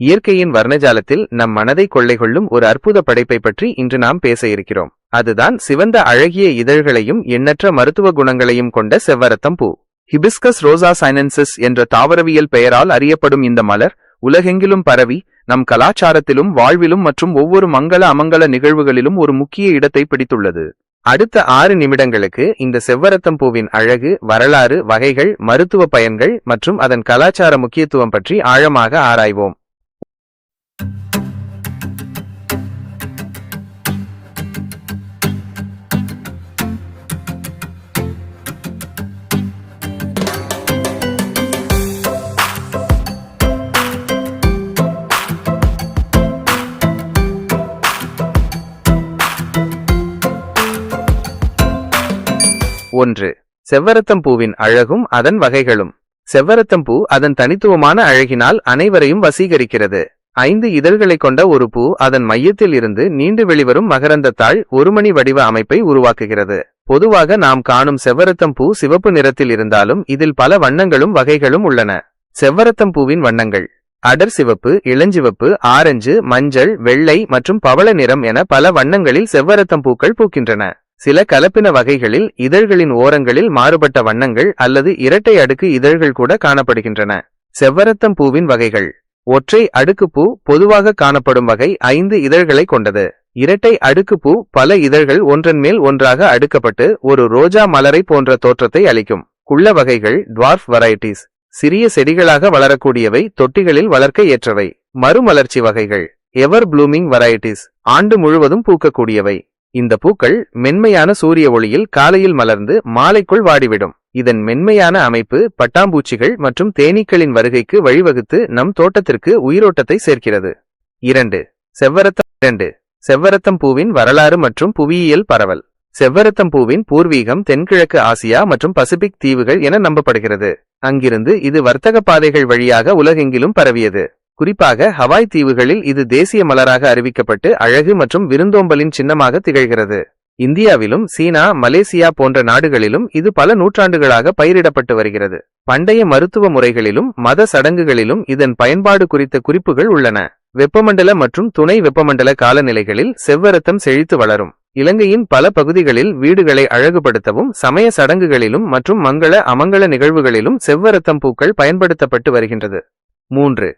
இயற்கையின் வர்ணஜாலத்தில் நம் மனதை கொள்ளை கொள்ளும் ஒரு அற்புத படைப்பை பற்றி இன்று நாம் பேச இருக்கிறோம். அதுதான் சிவந்த அழகிய இதழ்களையும் எண்ணற்ற மருத்துவ குணங்களையும் கொண்ட செவ்வரத்தம் பூ. ஹிபிஸ்கஸ் ரோசா சைனன்சிஸ் என்ற தாவரவியல் பெயரால் அறியப்படும் இந்த மலர் உலகெங்கிலும் பரவி நம் கலாச்சாரத்திலும் வாழ்விலும் மற்றும் ஒவ்வொரு மங்கள அமங்கல நிகழ்வுகளிலும் ஒரு முக்கிய இடத்தை பிடித்துள்ளது. அடுத்த ஆறு நிமிடங்களுக்கு இந்த செவ்வரத்தம் பூவின் அழகு வரலாறு வகைகள் மருத்துவ பயன்கள் மற்றும் அதன் கலாச்சார முக்கியத்துவம் பற்றி ஆழமாக ஆராய்வோம். ஒன்று. செவ்வரத்தம் பூவின் அழகும் அதன் வகைகளும். செவ்வரத்தம் பூ அதன் தனித்துவமான அழகினால் அனைவரையும் வசீகரிக்கிறது. ஐந்து இதழ்களைக் கொண்ட ஒரு பூ அதன் மையத்தில் இருந்து நீண்டு வெளிவரும் மகரந்தத்தாள் ஒருமணி வடிவ அமைப்பை உருவாக்குகிறது. பொதுவாக நாம் காணும் செவ்வரத்தம் பூ சிவப்பு நிறத்தில் இருந்தாலும் இதில் பல வண்ணங்களும் வகைகளும் உள்ளன. செவ்வரத்தம் பூவின் வண்ணங்கள். அடர் சிவப்பு இளஞ்சிவப்பு ஆரஞ்சு மஞ்சள் வெள்ளை மற்றும் பவள நிறம் என பல வண்ணங்களில் செவ்வரத்தம் பூக்கள் பூக்கின்றன. சில கலப்பின வகைகளில் இதழ்களின் ஓரங்களில் மாறுபட்ட வண்ணங்கள் அல்லது இரட்டை அடுக்கு இதழ்கள் கூட காணப்படுகின்றன. செவ்வரத்தம் பூவின் வகைகள். ஒற்றை அடுக்கு பூ பொதுவாக காணப்படும் வகை ஐந்து இதழ்களை கொண்டது. இரட்டை அடுக்கு பூ பல இதழ்கள் ஒன்றன் மேல் ஒன்றாக அடுக்கப்பட்டு ஒரு ரோஜா மலரை போன்ற தோற்றத்தை அளிக்கும். குள்ள வகைகள் டுவார்ஃப் வெரைட்டிஸ் சிறிய செடிகளாக வளரக்கூடியவை தொட்டிகளில் வளர்க்க ஏற்றவை. மறுமலர்ச்சி வகைகள். எவர் ப்ளூமிங் வெரைட்டிஸ் ஆண்டு முழுவதும் பூக்கக்கூடியவை. இந்த பூக்கள் மென்மையான சூரிய ஒளியில் காலையில் மலர்ந்து மாலைக்குள் வாடிவிடும். இதன் மென்மையான அமைப்பு பட்டாம்பூச்சிகள் மற்றும் தேனீக்களின் வருகைக்கு வழிவகுத்து நம் தோட்டத்திற்கு உயிரோட்டத்தை சேர்க்கிறது. இரண்டு செவ்வரத்தம் இரண்டு செவ்வரத்தம் பூவின் வரலாறு மற்றும் புவியியல் பரவல். செவ்வரத்தம் பூவின் பூர்வீகம் தென்கிழக்கு ஆசியா மற்றும் பசிபிக் தீவுகள் என நம்பப்படுகிறது. அங்கிருந்து இது வர்த்தக பாதைகள் வழியாக உலகெங்கிலும் பரவியது. குறிப்பாக ஹவாய் தீவுகளில் இது தேசிய மலராக அறிவிக்கப்பட்டு அழகு மற்றும் விருந்தோம்பலின் சின்னமாக திகழ்கிறது. இந்தியாவிலும் சீனா மலேசியா போன்ற நாடுகளிலும் இது பல நூற்றாண்டுகளாக பயிரிடப்பட்டு வருகிறது. பண்டைய மருத்துவ முறைகளிலும் மத சடங்குகளிலும் இதன் பயன்பாடு குறித்த குறிப்புகள் உள்ளன. வெப்பமண்டல மற்றும் துணை வெப்பமண்டல காலநிலைகளில் செவ்வரத்தம் செழித்து வளரும். இலங்கையின் பல பகுதிகளில் வீடுகளை அழகுபடுத்தவும் சமய சடங்குகளிலும் மற்றும் மங்கள அமங்கல நிகழ்வுகளிலும் செவ்வரத்தம் பூக்கள் பயன்படுத்தப்பட்டு வருகின்றது. மூன்று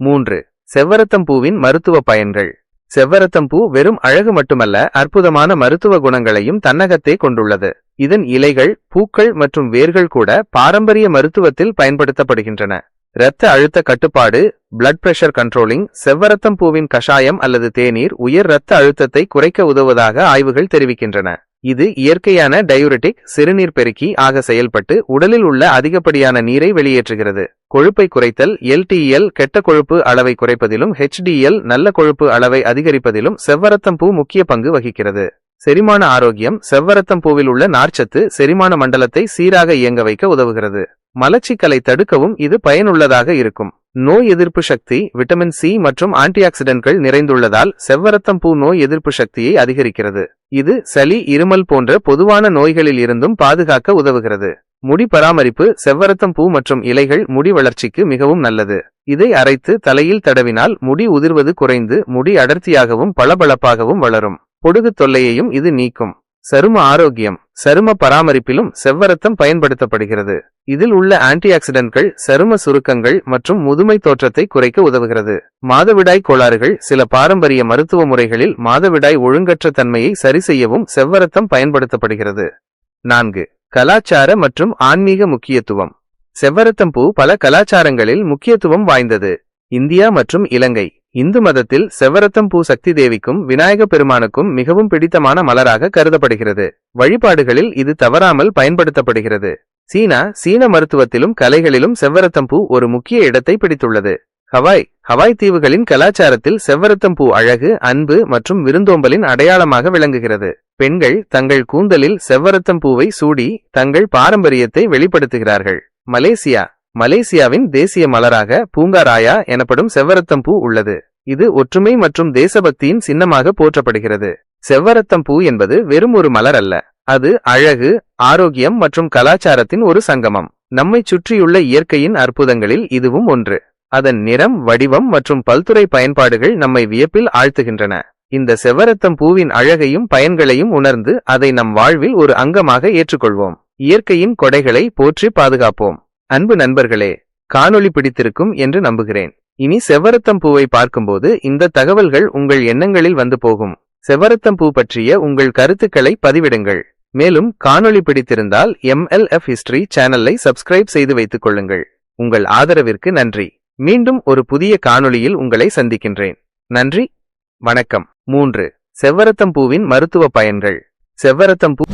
மூன்று. செவ்வரத்தம் பூவின் மருத்துவ பயன்கள். செவ்வரத்தம் பூ வெறும் அழகு மட்டுமல்ல அற்புதமான மருத்துவ குணங்களையும் தன்னகத்தே கொண்டுள்ளது. இதன் இலைகள் பூக்கள் மற்றும் வேர்கள் கூட பாரம்பரிய மருத்துவத்தில் பயன்படுத்தப்படுகின்றன. இரத்த அழுத்த கட்டுப்பாடு பிளட் பிரஷர் கண்ட்ரோலிங் செவ்வரத்தம் பூவின் கஷாயம் அல்லது தேநீர் உயர் இரத்த அழுத்தத்தை குறைக்க உதவுவதாக ஆய்வுகள் தெரிவிக்கின்றன. இது இயற்கையான டயூரெட்டிக் சிறுநீர் பெருக்கி ஆக செயல்பட்டு உடலில் உள்ள அதிகப்படியான நீரை வெளியேற்றுகிறது. கொழுப்பை குறைத்தல் எல்டிஎல் கெட்ட கொழுப்பு அளவை குறைப்பதிலும் ஹெச்டிஎல் நல்ல கொழுப்பு அளவை அதிகரிப்பதிலும் செவ்வரத்தம் பூ முக்கிய பங்கு வகிக்கிறது. செரிமான ஆரோக்கியம் செவ்வரத்தம் பூவில் உள்ள நார்ச்சத்து செரிமான மண்டலத்தை சீராக இயங்க வைக்க உதவுகிறது. மலச்சிக்கலை தடுக்கவும் இது பயனுள்ளதாக இருக்கும். நோய் எதிர்ப்பு சக்தி விட்டமின் சி மற்றும் ஆன்டிஆக்சிடென்ட்கள் நிறைந்துள்ளதால் செவ்வரத்தம் பூ நோய் எதிர்ப்பு சக்தியை அதிகரிக்கிறது. இது சளி இருமல் போன்ற பொதுவான நோய்களில் இருந்தும் பாதுகாக்க உதவுகிறது. முடி பராமரிப்பு செவ்வரத்தம் பூ மற்றும் இலைகள் முடி வளர்ச்சிக்கு மிகவும் நல்லது. இதை அரைத்து தலையில் தடவினால் முடி உதிர்வது குறைந்து முடி அடர்த்தியாகவும் பளபளப்பாகவும் வளரும். பொடுகு தொல்லையையும் இது நீக்கும். சரும ஆரோக்கியம் சரும பராமரிப்பிலும் செவ்வரத்தம் பயன்படுத்தப்படுகிறது. இதில் உள்ள ஆன்டிஆக்சிடென்ட்கள் சரும சுருக்கங்கள் மற்றும் முதுமை தோற்றத்தை குறைக்க உதவுகிறது. மாதவிடாய் கோளாறுகள் சில பாரம்பரிய மருத்துவ முறைகளில் மாதவிடாய் ஒழுங்கற்ற தன்மையை சரி செய்யவும் செவ்வரத்தம் பயன்படுத்தப்படுகிறது. நான்கு கலாச்சார மற்றும் ஆன்மீக முக்கியத்துவம். செவ்வரத்தம் பூ பல கலாச்சாரங்களில் முக்கியத்துவம் வாய்ந்தது. இந்தியா மற்றும் இலங்கை. இந்து மதத்தில் செவ்வரத்தம் பூ சக்தி தேவிக்கும் விநாயக பெருமானுக்கும் மிகவும் பிடித்தமான மலராக கருதப்படுகிறது. வழிபாடுகளில் இது தவறாமல் பயன்படுத்தப்படுகிறது. சீனா சீன மருத்துவத்திலும் கலைகளிலும் செவ்வரத்தம் பூ ஒரு முக்கிய இடத்தை பிடித்துள்ளது. ஹவாய் ஹவாய் தீவுகளின் கலாச்சாரத்தில் செவ்வரத்தம் பூ அழகு அன்பு மற்றும் விருந்தோம்பலின் அடையாளமாக விளங்குகிறது. பெண்கள் தங்கள் கூந்தலில் செவ்வரத்தம் பூவை சூடி தங்கள் பாரம்பரியத்தை வெளிப்படுத்துகிறார்கள். மலேசியா மலேசியாவின் தேசிய மலராக பூங்காராயா எனப்படும் செவ்வரத்தம் பூ உள்ளது. இது ஒற்றுமை மற்றும் தேசபக்தியின் சின்னமாக போற்றப்படுகிறது. செவ்வரத்தம் பூ என்பது வெறும் ஒரு மலர் அல்ல. அது அழகு ஆரோக்கியம் மற்றும் கலாச்சாரத்தின் ஒரு சங்கமம். நம்மை சுற்றியுள்ள இயற்கையின் அற்புதங்களில் இதுவும் ஒன்று. அதன் நிறம் வடிவம் மற்றும் பல்துறை பயன்பாடுகள் நம்மை வியப்பில் ஆழ்த்துகின்றன. இந்த செவ்வரத்தம் பூவின் அழகையும் பயன்களையும் உணர்ந்து அதை நம் வாழ்வில் ஒரு அங்கமாக ஏற்றுக்கொள்வோம். இயற்கையின் கொடைகளை போற்றி பாதுகாப்போம். அன்பு நண்பர்களே காணொளி பிடித்திருக்கும் என்று நம்புகிறேன். இனி செவ்வரத்தம் பூவை பார்க்கும்போது இந்த தகவல்கள் உங்கள் எண்ணங்களில் வந்து போகும். செவ்வரத்தம் பூ பற்றிய உங்கள் கருத்துக்களை பதிவிடுங்கள். மேலும் காணொளி பிடித்திருந்தால் எம்எல்எஃப் ஹிஸ்டரி சேனலை சப்ஸ்கிரைப் செய்து வைத்துக் கொள்ளுங்கள். உங்கள் ஆதரவிற்கு நன்றி. மீண்டும் ஒரு புதிய காணொளியில் உங்களை சந்திக்கின்றேன். நன்றி. வணக்கம். மூன்று. செவ்வரத்தம் பூவின் மருத்துவ பயன்கள். செவ்வரத்தம் பூ